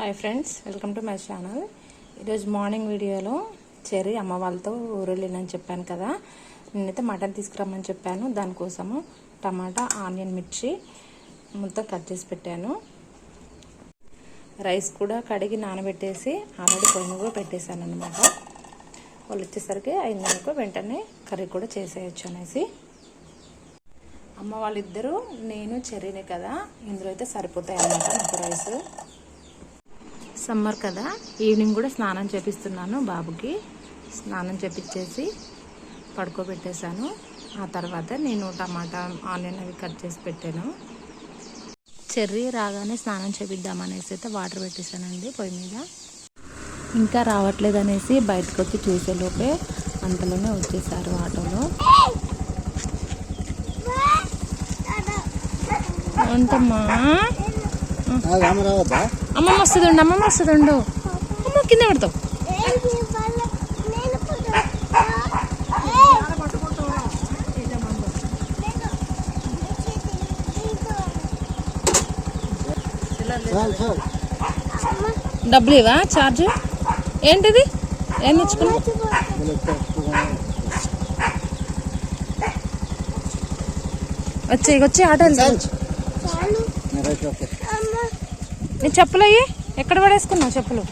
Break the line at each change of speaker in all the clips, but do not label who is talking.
Hi friends welcome to my channel ఈరోజు morning వీడియోలో cherry అమ్మ వాళ్ళతో ఊరెళ్ళినని చెప్పాను కదా. నేనైతే మటన్ తీసుకురమ్మని చెప్పాను. దానికోసము టమాటా ఆనియన్ మిర్చి మొత్తం కట్ చేసి పెట్టాను. రైస్ కూడా కడిగి నానబెట్టేసి ఆల్రెడీ పొయ్యి కూడా పెట్టేశాను అనమాట వాళ్ళు వచ్చేసరికి అయిందనుకో వెంటనే కర్రీ కూడా చేసేయచ్చు అనేసి. అమ్మ వాళ్ళిద్దరూ నేను చెర్రీనే కదా. ఇందులో అయితే సరిపోతాయి అన్నమాట నాకు రైస్. సమ్మర్ కదా. ఈవినింగ్ కూడా స్నానం చేపిస్తున్నాను బాబుకి. స్నానం చేపించేసి పడుకోబెట్టేశాను. ఆ తర్వాత నేను టమాటా ఆనియన్ అవి కట్ చేసి పెట్టాను. చెర్రీ రాగానే స్నానం చేపిద్దామనేసి అయితే వాటర్ పెట్టేశానండి పొయ్యి మీద. ఇంకా రావట్లేదు అనేసి బయటకు వచ్చి చూసేలోపే అంతలోనే వచ్చేసారు ఆటోలో. ఉంటమ్మా
రామరావద్దా
అమ్మమ్మ వస్తుంది ఉండు అమ్మమ్మ వస్తుంది ఉండు అమ్మ కింద పెడతావు. డబ్బులు ఇవా చార్జ్ ఏంటిది? ఏం తెచ్చుకున్నావు? వచ్చే వచ్చే ఆటో వెళ్తావచ్చు నీ చెప్పులు అయ్యి ఎక్కడ పడేసుకున్నావు చెప్పులు?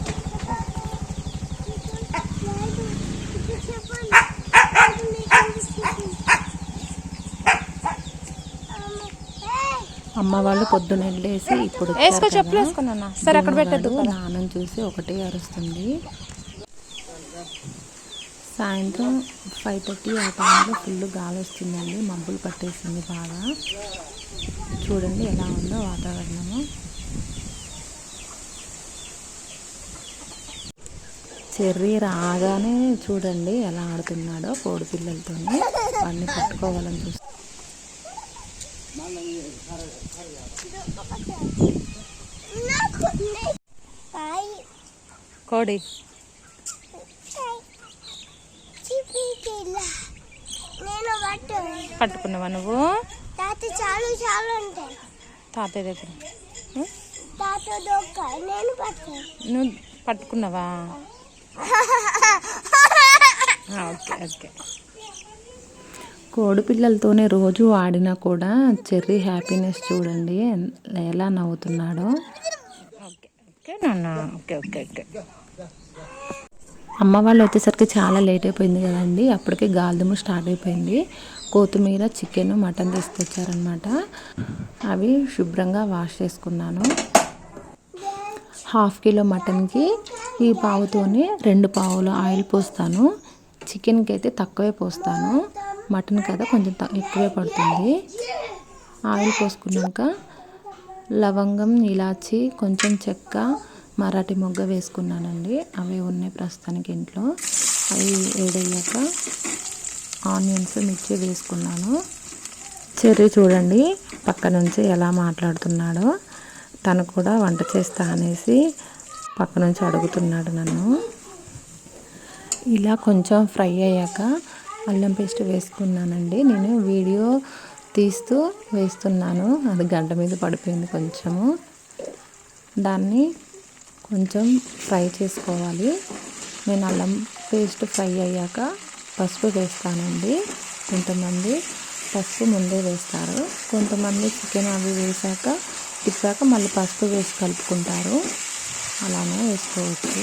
అమ్మ వాళ్ళు పొద్దున వెళ్ళేసి ఇప్పుడు వేసుకో చెప్పులు వేసుకున్నా సరే అక్కడ పెట్టద్దు నాన్నని చూసి ఒకటే అరుస్తుంది. సాయంత్రం ఫైవ్ థర్టీ ఆ టైంలో ఫుల్ గాలి వస్తుందండి మబ్బులు పట్టేసింది బాగా. చూడండి ఎలా ఉందో వాతావరణము. చెర్రీ రాగానే చూడండి ఎలా ఆడుతున్నాడో కోడి పిల్లలతో వాడిని పట్టుకోవాలని చూస్తే. కోడి.
నేను పట్టు
పట్టుకున్నావా నువ్వు?
తాత చాలు చాలు ఉంటాయి
తాతయ్య దగ్గర?
తాత నేను
నువ్వు పట్టుకున్నావా? Okay okay. కోడి పిల్లలతోనే రోజు ఆడినా కూడా చెర్రీ హ్యాపీనెస్ చూడండి ఎలా నవ్వుతున్నాడో. ఓకే ఓకే అమ్మ వాళ్ళు వచ్చేసరికి చాలా లేట్ అయిపోయింది కదండి అప్పటికే గాలిదుమ్ము స్టార్ట్ అయిపోయింది. కొత్తిమీర చికెన్ మటన్ తీసుకొచ్చారనమాట అవి శుభ్రంగా వాష్ చేసుకున్నాను. హాఫ్ కిలో మటన్కి ఈ పావుతోనే రెండు పావులు ఆయిల్ పోస్తాను. చికెన్కి అయితే తక్కువే పోస్తాను. మటన్ కదా కొంచెం ఎక్కువే పడుతుంది. ఆయిల్ పోసుకున్నాక లవంగం ఇలాచి కొంచెం చెక్క మరాఠీ మొగ్గ వేసుకున్నానండి. అవి ఉన్నాయి ప్రస్తుతానికి ఇంట్లో. అవి వేడయ్యాక ఆనియన్స్ మిర్చి వేసుకున్నాను. చెర్రీ చూడండి పక్క నుంచి ఎలా మాట్లాడుతున్నాడో. తను కూడా వంట చేస్తా అనేసి పక్క నుంచి అడుగుతున్నాడు నన్ను. ఇలా కొంచెం ఫ్రై అయ్యాక అల్లం పేస్ట్ వేసుకున్నానండి. నేను వీడియో తీస్తూ వేస్తున్నాను. అది గంట మీద పడిపోయింది కొంచెము. దాన్ని కొంచెం ఫ్రై చేసుకోవాలి. నేను అల్లం పేస్ట్ ఫ్రై అయ్యాక పసుపు వేస్తానండి. కొంతమంది పసుపు ముందే వేస్తారు. కొంతమంది చికెన్ అవి వేసాక తిప్పాక మళ్ళీ పసుపు వేసి కలుపుకుంటారు. అలానే వేసుకోవచ్చు.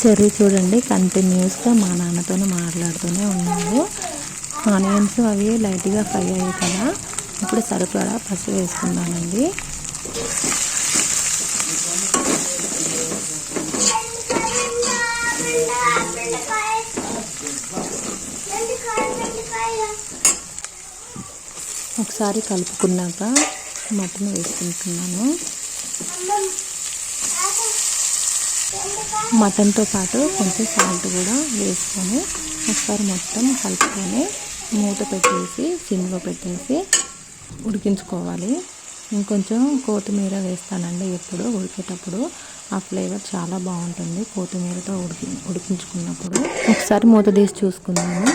చెర్రీ చూడండి కంటిన్యూస్గా మా నాన్నతోనే మాట్లాడుతూనే ఉన్నాడు ఆనియన్స్ అవి లైట్గా ఫ్రై అయ్యాయి కదా. ఇప్పుడు సరిపడా పసుపు వేసుకున్నానండి ఒకసారి కలుపుకున్నాక మటన్ వేసుకుంటున్నాను. మటన్తో పాటు కొంచెం సాల్ట్ కూడా వేసుకొని ఒకసారి మొత్తం కలుపుకొని మూత పెట్టేసి సిమ్లో పెట్టేసి ఉడికించుకోవాలి. ఇంకొంచెం కొత్తిమీర వేస్తానండి ఎప్పుడు ఉడికేటప్పుడు. ఆ ఫ్లేవర్ చాలా బాగుంటుంది. కొత్తిమీరతో ఉడికి ఉడికించుకున్నప్పుడు. ఒకసారి మూత తీసి చూసుకున్నాను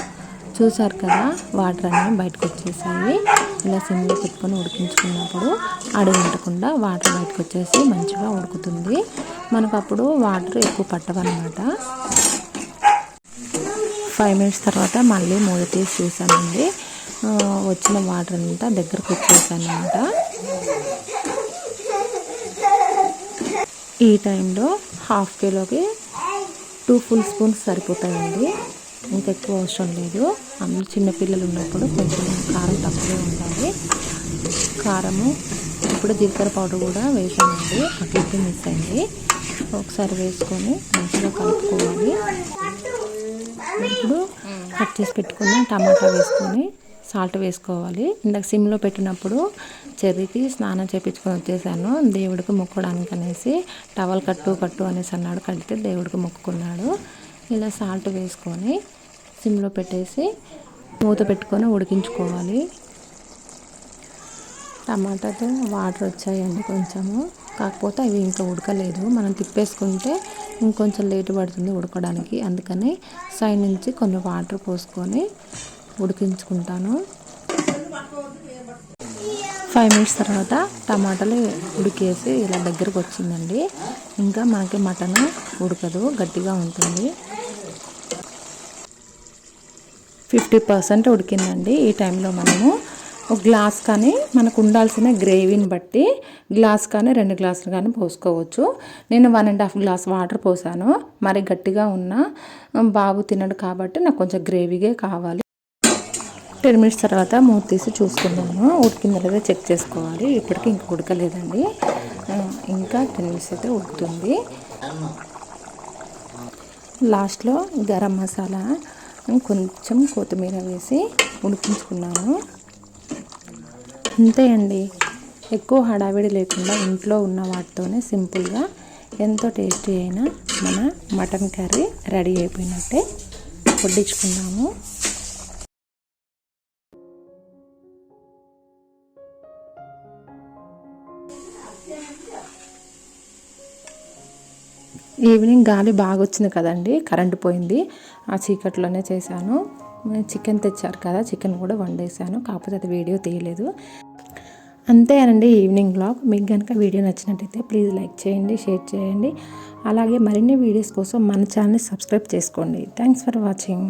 చూసారు కదా వాటర్ అన్నీ బయటకు వచ్చేసాయి. ఇలా సిమ్లో పెట్టుకొని ఉడికించుకున్నప్పుడు అడుగు అంటకుండా వాటర్ బయటకు వచ్చేసి మంచిగా ఉడుకుతుంది. మనకు అప్పుడు వాటర్ ఎక్కువ పట్టవన్నమాట. ఫైవ్ మినిట్స్ తర్వాత మళ్ళీ మూత తీసి చూసానండి వచ్చిన వాటర్ అంతా దగ్గరకు వచ్చేసాను అనమాట ఈ టైంలో హాఫ్ కిలోకి టూ ఫుల్ స్పూన్స్ సరిపోతాయండి. ఇంకా ఎక్కువ అవసరం లేదు. అందరూ చిన్నపిల్లలు ఉన్నప్పుడు కొంచెం కారం తక్కువే ఉండాలి. కారము ఇప్పుడు జీలకర్ర పౌడర్ కూడా వేసానండి. అట్లయితే మిస్ అయింది. ఒకసారి వేసుకొని మంచిగా కలుపుకోవాలి. ఇప్పుడు కట్ చేసి పెట్టుకుని టమాటా వేసుకొని సాల్ట్ వేసుకోవాలి. ఇందాక సిమ్లో పెట్టినప్పుడు చెర్రీకి స్నానం చేయించుకొని వచ్చేసాను. దేవుడికి మొక్కడానికి అనేసి టవల్ కట్టు కట్టు అనేసి అన్నాడు. కడితే దేవుడికి మొక్కుకున్నాడు. ఇలా సాల్ట్ వేసుకొని సిమ్లో పెట్టేసి మూత పెట్టుకొని ఉడికించుకోవాలి. టమాటాతో వాటర్ వచ్చాయండి కొంచెము. కాకపోతే అవి ఇంకా ఉడకలేదు. మనం తిప్పేసుకుంటే ఇంకొంచెం లేట్ పడుతుంది ఉడకడానికి. అందుకని సైడ్ నుంచి కొన్ని వాటర్ పోసుకొని ఉడికించుకుంటాను. ఫైవ్ మినిట్స్ తర్వాత టమాటాలు ఉడికేసి ఇలా దగ్గరకు వచ్చిందండి. ఇంకా మనకి మటన్ ఉడకదు గట్టిగా ఉంటుంది. ఫిఫ్టీ పర్సెంట్ ఉడికిందండి ఈ టైంలో మనము. ఒక గ్లాస్ కానీ మనకు ఉండాల్సిన గ్రేవీని బట్టి గ్లాస్ కానీ రెండు గ్లాసులు కానీ పోసుకోవచ్చు. నేను one and half glass water పోసాను. మరి గట్టిగా ఉన్న బాబు తినడు కాబట్టి నాకు కొంచెం గ్రేవీగే కావాలి. టెన్ మినిట్స్ తర్వాత మూత తీసి చూసుకున్నాను ఉడికిందో లేదో చెక్ చేసుకోవాలి. ఇప్పటికి ఇంక ఉడకలేదండి. ఇంకా టెన్ మినిట్స్ అయితే ఉడుకుతుంది. లాస్ట్లో గరం మసాలా కొంచెం కొత్తిమీర వేసి ఉడికించుకున్నాను. అంతే అండి ఎక్కువ హడావిడి లేకుండా ఇంట్లో ఉన్న వాటితోనే సింపుల్గా ఎంతో టేస్టీ అయిన మన మటన్ కర్రీ రెడీ అయిపోయినట్టే వడ్డించుకున్నాము. ఈవినింగ్ గాలి బాగా వచ్చింది కదండి కరెంటు పోయింది. ఆ చీకట్లోనే చేశాను. చికెన్ తెచ్చారు కదా చికెన్ కూడా వండేసాను కాకపోతే అది వీడియో తీయలేదు. అంతేనండి ఈవినింగ్ బ్లాగ్. మీకు కనుక వీడియో నచ్చినట్టయితే ప్లీజ్ లైక్ చేయండి షేర్ చేయండి. అలాగే మరిన్ని వీడియోస్ కోసం మన ఛానల్ని సబ్స్క్రైబ్ చేసుకోండి. Thanks for watching.